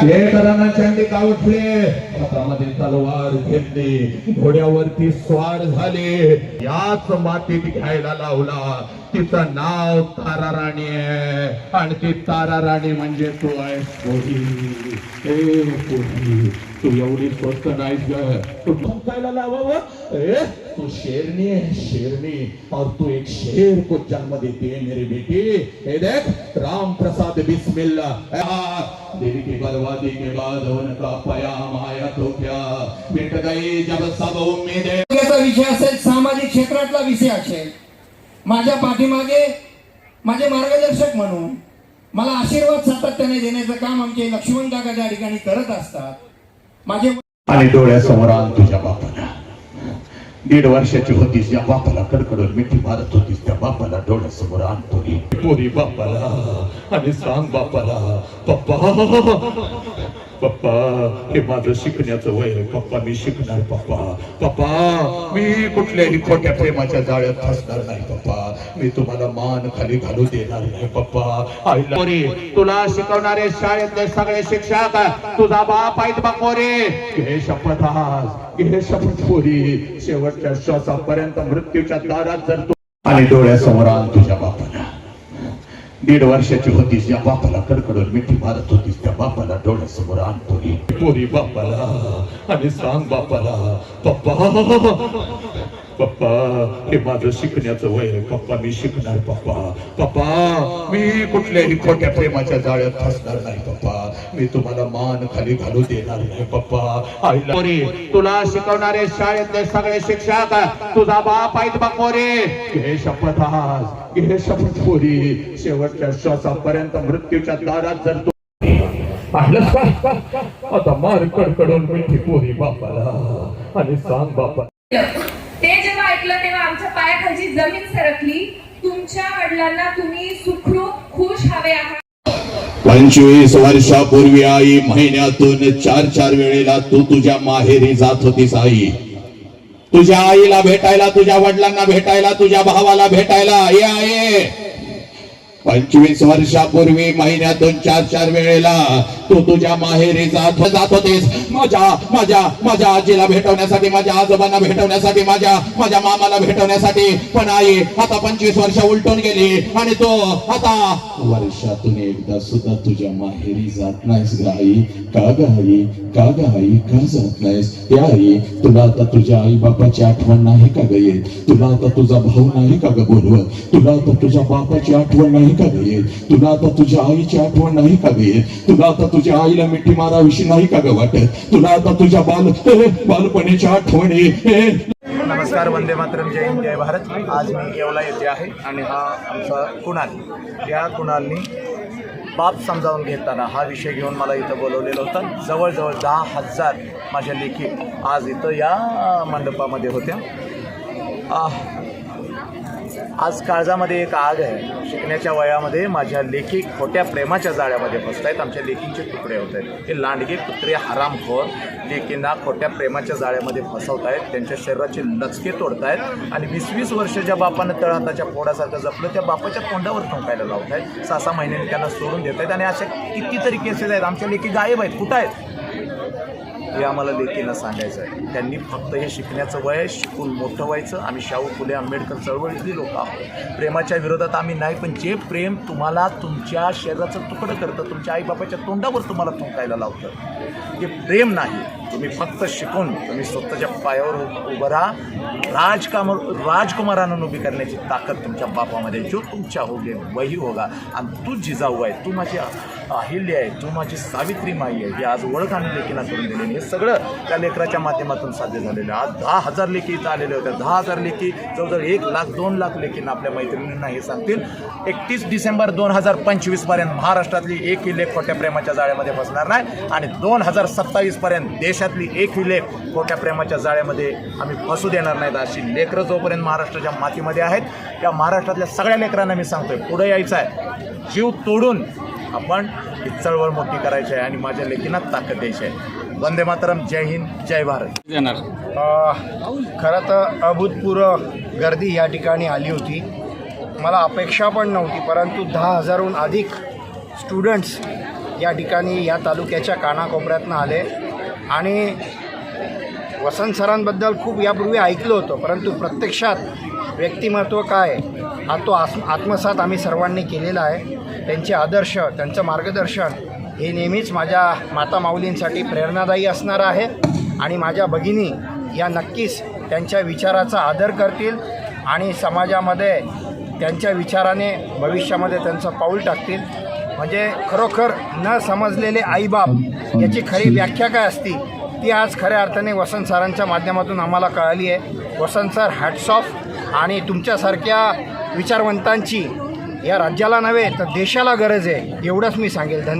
शेतराना चांडिका उठले हातामध्ये तलवार घेतली. घोड्यावरती स्वार झाले. याच मातीत घ्यायला लावला. तिचं नाव तारा राणी आहे. आणि ती तारा राणी म्हणजे तू आहे पोरी ए पोरी तू एवढी स्वस्त नाहीस ग. तू धमकायला लावावं ए तू शेरनी है शेरनी और तू एक शेर को जन्म देती है मेरी बेटी. ए देख राम प्रसाद बिस्मिल्ला देवी की बर्बादी के बाद उनका पयाम आया तो क्या? मिट गई जब सब उम्मीदें. आरोग्याचा विषय असेल सामाजिक क्षेत्रातला विषय असेल. माझ्या पाठीमागे माझे मार्गदर्शक म्हणून मला आशीर्वाद सातत्याने देण्याचं काम आमचे लक्ष्मण काका त्या ठिकाणी करत असतात माझे आणि डोळ्यासमोर आण तुझ्या बापाला. दीड वर्षाची होतीस या बापाला कडकडून मिठी मारत होतीस त्या बापाला डोळ्यासमोर आणतो पोरी बापाला आणि सांग बापाला पप्पा पप्पा हे माझं शिकण्याचं वय. पप्पा मी शिकणार पप्पा. पप्पा मी कुठल्याही खोट्या प्रेमाच्या जाळ्यात फसणार नाही पप्पा. मी तुम्हाला मान खाली घालू देणार नाही पप्पा. आई तुला शिकवणारे शाळेतले सगळे शिक्षक तुझा बाप आहेत बापोरे हे शपथ आज हे शपथ पोरी. शेवटच्या श्वासापर्यंत मृत्यूच्या दारात जर तू आणि डोळ्यासमोर आण तुझ्या बापाला. दीड वर्षाची होतीस या बापाला कडकडून मिठी मारत होतीस त्या बापाला डोळ्यासमोर आणतो पोरी बापाला आणि सांग बापाला पप्पा. पप्पा हे माझं शिकण्याचं वय आहे. पप्पा मी शिकणार पप्पा. पप्पा मी कुठल्याही खोट्या प्रेमाच्या जाळ्यात फसणार नाही पप्पा. मी तुम्हाला मान खाली घालू देणार नाही पप्पा. आई तुला शिकवणारे शाळेतले सगळे शिक्षक तुझा बाप आहेत बा मोरे. घे शपथ आज घे शपथ पोरी शेवटच्या श्वासापर्यंत मृत्यूच्या दारात जर तू आता मार कडकडून मिठी पोरी बापाला आणि सांग बापा ते जेव्हा ऐकलं तेव्हा आमच्या पायाखालची जमीन सरकली. तुमच्या वडिलांना तुम्ही सुखरूप खुश हवे आहात. पंचवीस वर्षापूर्वी आई महिन्यातून चार चार वेळेला तू तुझ्या माहेरी जात होतीस आई. तुझ्या आईला भेटायला तुझ्या वडिलांना भेटायला तुझ्या भावाला भेटायला. ये आहे पंचवीस वर्षापूर्वी महिन्यातून चार चार वेळेला तू तुझ्या माहेरी जात जात होतेस. माझ्या माझ्या माझ्या आजीला भेटवण्यासाठी माझ्या आजोबांना भेटवण्यासाठी माझ्या माझ्या मामाला भेटवण्यासाठी. पण आई आता पंचवीस वर्ष उलटून गेली आणि तो आता वर्षातून एकदा सुद्धा तुझ्या माहेरी जात नाहीस ग आई. का ग आई? का ग आई? का जात नाहीस? त्या आई तुला आता तुझ्या आई बापाची आठवण नाही का ग येत? तुला आता तुझा भाऊ नाही का ग बोलवत? तुला आता तुझ्या बापाची आठवण नाही का ग तुला आता तुझ्या आईची आठवण नाही का ग तुला आता तुझ्या आईला मिठी माराविषयी नाही का ग वाटत? तुला आता तुझ्या बाल बालपणीच्या आठवणी नमस्कार वंदे मातरम जय हिंद जय भारत. आज मी येवला येथे आहे आणि हा आमचा कुणाल. या कुणालनी बाप समजावून घेताना हा विषय घेऊन मला इथं बोलवलेलं होतं. जवळजवळ दहा हजार माझ्या लेखी आज इथं या मंडपामध्ये होत्या. आज काळजामध्ये एक आग आहे. शिकण्याच्या वयामध्ये माझ्या लेखी खोट्या प्रेमाच्या जाळ्यामध्ये फसत आहेत आमच्या लेखींचे तुकडे होत आहेत. हे लांडगे कुत्रे हरामखोर लेकींना खोट्या प्रेमाच्या जाळ्यामध्ये फसवत आहेत त्यांच्या शरीराचे लचके तोडतायत आणि वीस वीस वर्ष ज्या बापानं तळहाताच्या फोडासारखं जपलं त्या बापाच्या तोंडावर थुंकायला लावत आहेत सहा सहा महिन्यांनी त्यांना सोडून देत आहेत आणि अशा कितीतरी केसेस आहेत. आमच्या लेखी गायब आहेत. कुठं आहेत? हे आम्हाला लेखीला सांगायचं आहे. त्यांनी फक्त हे शिकण्याचं वय शिकून मोठं व्हायचं. आम्ही शाहू फुले आंबेडकर चळवळीतली लोक आहोत. प्रेमाच्या विरोधात आम्ही नाही पण जे प्रेम तुम्हाला तुमच्या शरीराचं तुकडं करतं तुमच्या आईबापाच्या तोंडावर तुम्हाला थुंकायला लावतं हे प्रेम नाही. तुम्ही फक्त शिकून तुम्ही स्वतःच्या पायावर उभं राहा. राजकाम राजकुमारांना उभी करण्याची ताकद तुमच्या बापामध्ये जो तुमच्या होगे वही होगा. आणि तू जिजाऊ आहे तू माझी अहिल्य आहे तू माझी सावित्री माई आहे. ही आज ओळख आम्ही लेखीला करून दिलेली हे सगळं त्या लेकराच्या माध्यमातून साध्य झालेलं आहे. आज दहा हजार लेखी इथं आलेले होते. दहा हजार लेखी जवळजवळ एक लाख दोन लाख लेखींना आपल्या मैत्रिणींना हे सांगतील. एकतीस डिसेंबर दोन हजार पंचवीसपर्यंत महाराष्ट्रातली एकही लेख खोट्या प्रेमाच्या जाळ्यामध्ये बसणार नाही. आणि दोन हजार सत्तावीसपर्यंत देशातली एकही लेख खोट्या प्रेमाच्या जाळ्यामध्ये आम्ही फसू देणार नाहीत अशी लेकरं जोपर्यंत महाराष्ट्राच्या मातीमध्ये आहेत त्या महाराष्ट्रातल्या सगळ्या लेकरांना मी सांगतोय पुढे यायचं आहे. जीव तोडून आपण ही चळवळ मोठी करायची आहे आणि माझ्या लेखींना ताकद द्यायची आहे. वंदे मातरम जय हिंद जय भारत. अ, खरं तर अभूतपूर्व गर्दी या ठिकाणी आली होती. मला अपेक्षा पण नव्हती परंतु दहा हजारहून अधिक स्टुडंट्स या ठिकाणी या तालुक्याच्या कानाकोपऱ्यातनं आले. आणि वसंत सरांबद्दल खूप यापूर्वी ऐकलं होतं परंतु प्रत्यक्षात व्यक्तिमत्व काय हा तो आत्म आत्मसात आम्ही सर्वांनी केलेला आहे. त्यांचे आदर्श त्यांचं मार्गदर्शन हे नेहमीच माझ्या माता माऊलींसाठी प्रेरणादायी असणार आहे आणि माझ्या भगिनी या नक्कीच त्यांच्या विचाराचा आदर करतील आणि समाजामध्ये त्यांच्या विचाराने भविष्यामध्ये त्यांचं पाऊल टाकतील. म्हणजे खरोखर न समजलेले आईबाप याची खरी व्याख्या काय असती ती आज खऱ्या अर्थाने वसंत सरांच्या माध्यमातून आम्हाला कळाली आहे. वसंत सर हॅट्स ऑफ आणि तुमच्यासारख्या विचारवंतांची या राज्याला नव्हे तर देशाला गरज आहे एवढंच मी सांगेल. धन्यवाद.